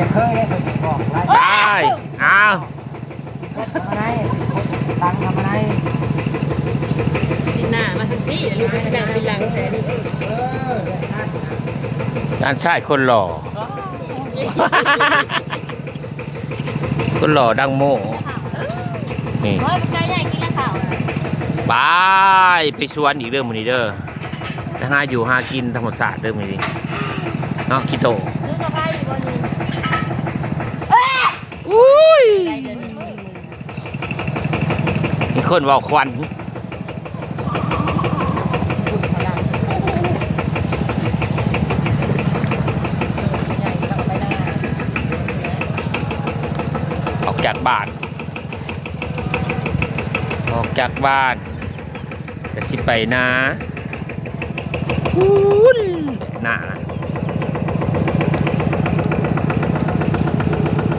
จะเคยได้คนบอกไล่ได้อ้าวทำอะไรตังทำอะไรดินหน้ามาถึงซี่ลูกก็จะนั่งเป็นหลังแสนี่ด้านชายคนหล่อ คนหล่อดังโม่นี่เฮ้ยเป็นใจใหญ่กินแล้วข่าวบายไปสวนอีกเรื่องมันนี้เด้อไปหาอยู่หากินธรรมศาสตร์เรื่องมันนี้เนาะคิโต ซื้อกาแฟอยู่บนนี้ อุ้ยมี คนเว่าควันออกจากบ้าน ออกจากบ้านแต่สิไปนะหน้า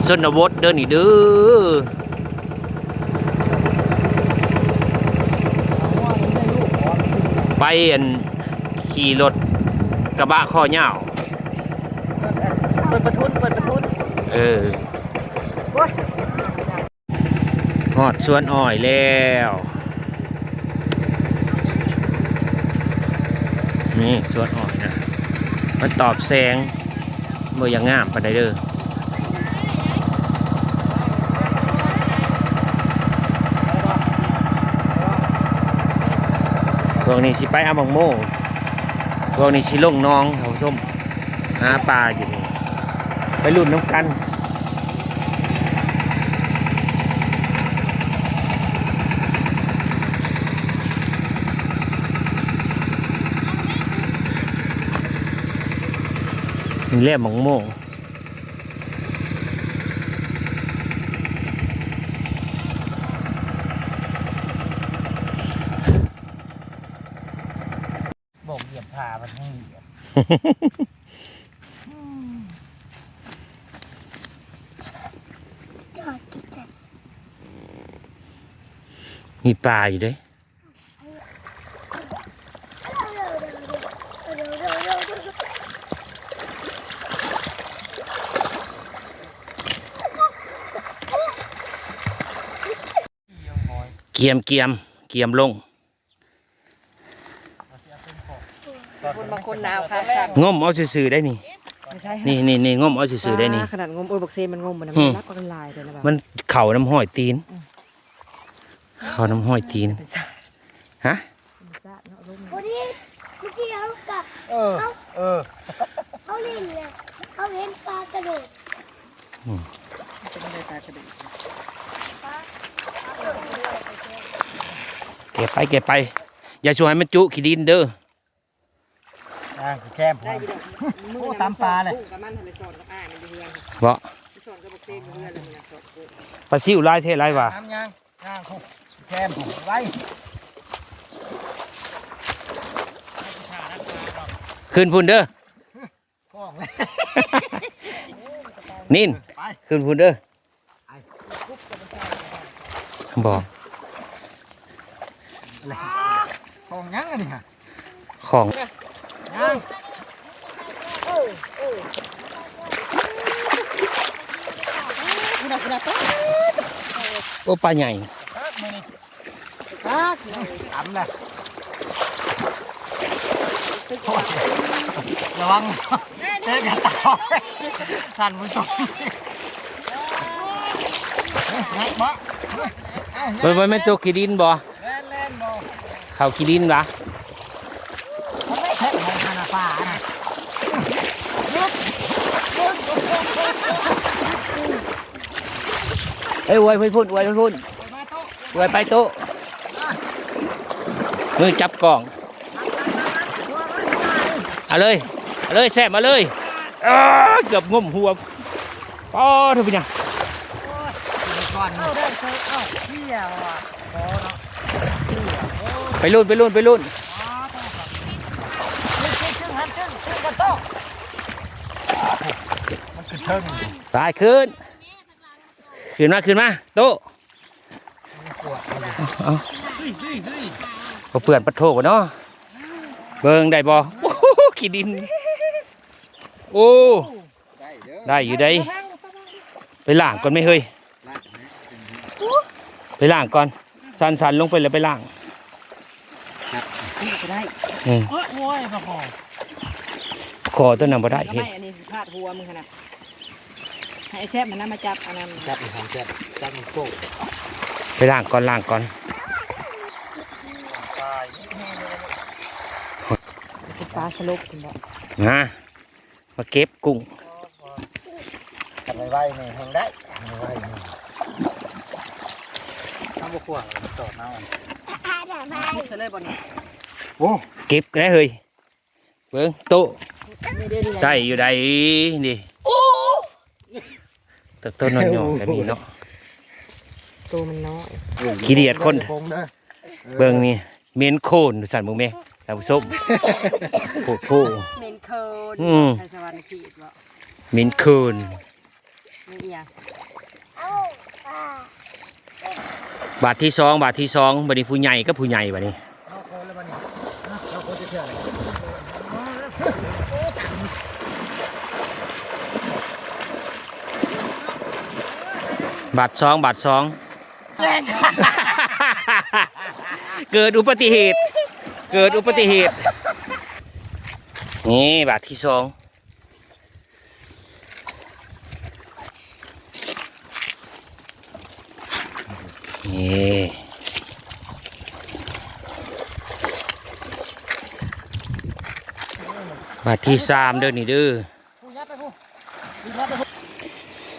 สนบทเดินนี่เด้อ ไปอันขี่รถกระบะข้อเหย้าเปิดประทุนเปิดประทุนเออโอ้ยหอดสวนอ้อยแล้วนี่สวนอ้อยนะ มันตอบแสงเมื่อยังงามปานใดเด้อ พวกนี้สิไปอาบังโมงพวกนี้สิลงน้องเขาส้มหาปลาอยู่นี่ไปรุ่นน้ำกันมีเล่มมงโม่ งบอกเหยียบผ่ามันให้เหยียบมีปลาอยู่เด้วยเกียมเกียมเกียมลง คน บางคนหนาวค่ะสั่นงมเอาซื่อๆได้นี่ไม่ใช่นี่นี่นี่งมเอาซื่อๆได้นี่ขนาดงมโอ้ยบักเซมันงมมันอืมันมรักกันลายเลยนะบ้ามันเข่าน้ำห้อยตีนเข่าน้ำห้อยตีนเป็นซ่าฮะเป็นซ่าเนาะลมวันนี้เมื่อกี้เขากับเออเออเขาเล่นเนี่ยเขาเห็นปลากระโดดจะไม่ได้ตากระดูกเก็บไปเก็บไป อย่าช่วยให้มันจุขี้ดินเด้อ อ่าแก้มผมได้อยู่ดอกมือโอ้น่ะตามปลาเลยสู้กับมันทำไปสอนกับอ้ายมันอยู่เรือนเพราะไปสอนกับบักเซอยู่เรือนเลยมันน่ะสอนกูปลาซิวลายเทลายว่ะน้ำยังย่างผมแก้มผมไว้ขึ้นพุ่นเด้อฟ้องเลยนินไปขึ้นพุ่นเด้อบอกฟ้องยังอันนี้ฮะของ ยังคุณน่ะคุณน่ะโอ้ปลาใหญ่ครับมือนี่ครับทำเลยโอ้ยระวังเจ๊กันต่อท่านผู้ชมนักบ่เอาเบิ่งมันเป็นตัวขี้ดินบ่เล่นเล่นบ่เขาขี้ดินวะ มันไม่แข็งของธนาฟ้านะ เอ้ยอวยพุ่นอวยพุ่นไปมาโต๊ะอวยไปโต๊ะมือจับกล่อง เอาเลย เอาเลยแซ่บมาเลยเกือบงมหัวป้อเถอะพี่เนี่ยได้เคยเอาเที่ยวอะไปรุ่นไปรุ่นไปรุ่นต๊ะมันคือเทิงตายขึ้น ขึ้นมาขึ้นมาโต๊ะเอาเอาเปื่อนปะโถกเนาะเบิ่งได้บ่ขี้ดิน โอ้ ได้อยู่ได้ ไปล้างก่อนไม่เฮ้ย ไปล้างก่อน สันสันลงไปแล้วไปล้างนี่ก็ได้โอ้ยโอ้ยมาขอคอตัวนั้นบ่ได้เฮ็ดไม่อันนี้พาดหัวมึงขนาด ให้ไอ้แซบมันน่ามาจับอันนั้นจับมันของจับจับมันโก้ไปล้างก่อนล้างก่อนเป็นปลาสลบคุณบอกนะมาเก็บกุ้งจับไว้ไว้นี่แหงได้ไว้ไว้นี่น้ำบกขวางสอดน้ำมันคิดซะเลยบอลนี่โอ้เก็บก็ได้เฮ้ยเบิ่งโต๊ะนี่เด้อนี่แหละได้อยู่ได้นี่ ต้นต้นนอนหยองแบบนี้เนาะตัวมันน้อยขี้เดียดคนคงเด้อเบิ่งนี่เมนโคนสั่นเบิ่งแม่ท่านผู้ชมโอ้โหเมนเคิร์นอืมไทยสวรรค์ขีดบ่เมนโคนไม่เอียงเอาปลาบาทที่สองบาทที่สองบัดนี้ผู้ใหญ่ก็ผู้ใหญ่บัดนี้ เอาโคนแล้วมันนี่เอาโคนจะเชื่ออะไร บาทสองบาทสอง เกิดอุบัติเหตุ เกิดอุบัติเหตุ นี่บาทที่สองนี่บาทที่สามเด้อนี่เด้อ ผู้ยัดไปผู้ผู้ยัดไปผู้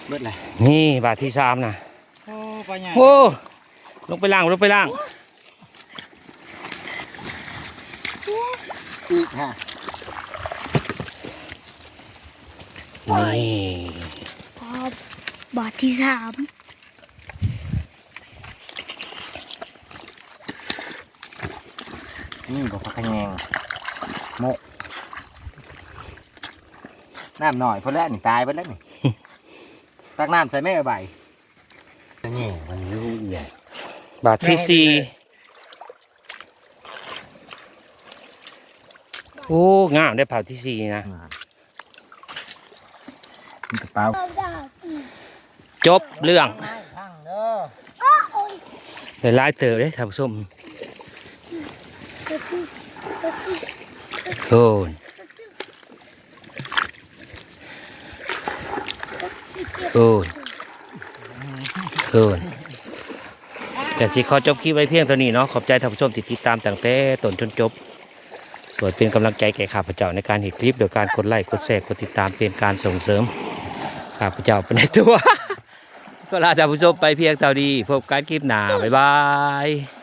เบิดเลยนี่บาทที่สามนะโอ้ปลาใหญ่โอ้ลงไปล่างลงไปล่างอีกฮะนี่พอบาทที่สามนี่ก็พักแยงโมกน้ำหน่อยพอแล้วนี่ตายไปแล้วนี่ ตักน้ำใส่แม่ใบนี่มันรู้ใหญ่บาทที่สี่โอ้งามได้บาทที่สี่นะมีกระเป๋าเอาดาบอีกจบเรื่องไม่ทั้งเด้อโอ้ยเดี๋ยวไล่เติบเลยท่านผู้ชมกระซิบกระซิบโอ้ โอ้นโอ้นแต่สิขอจบคลิปไว้เพียงเท่านี้เนาะขอบใจท่านผู้ชมที่ติดตามตั้งแต่ต้นจนจบส่วนเป็นกำลังใจแก่ข้าพเจ้าในการเห็นคลิปโดยการกดไลค์กดแชร์กดติดตามเป็นการส่งเสริมข้าพเจ้าเป็นในตัวก็ลาท่านผู้ชมไปเพียงเท่านี้พบกันคลิปหน้าบ๊ายบาย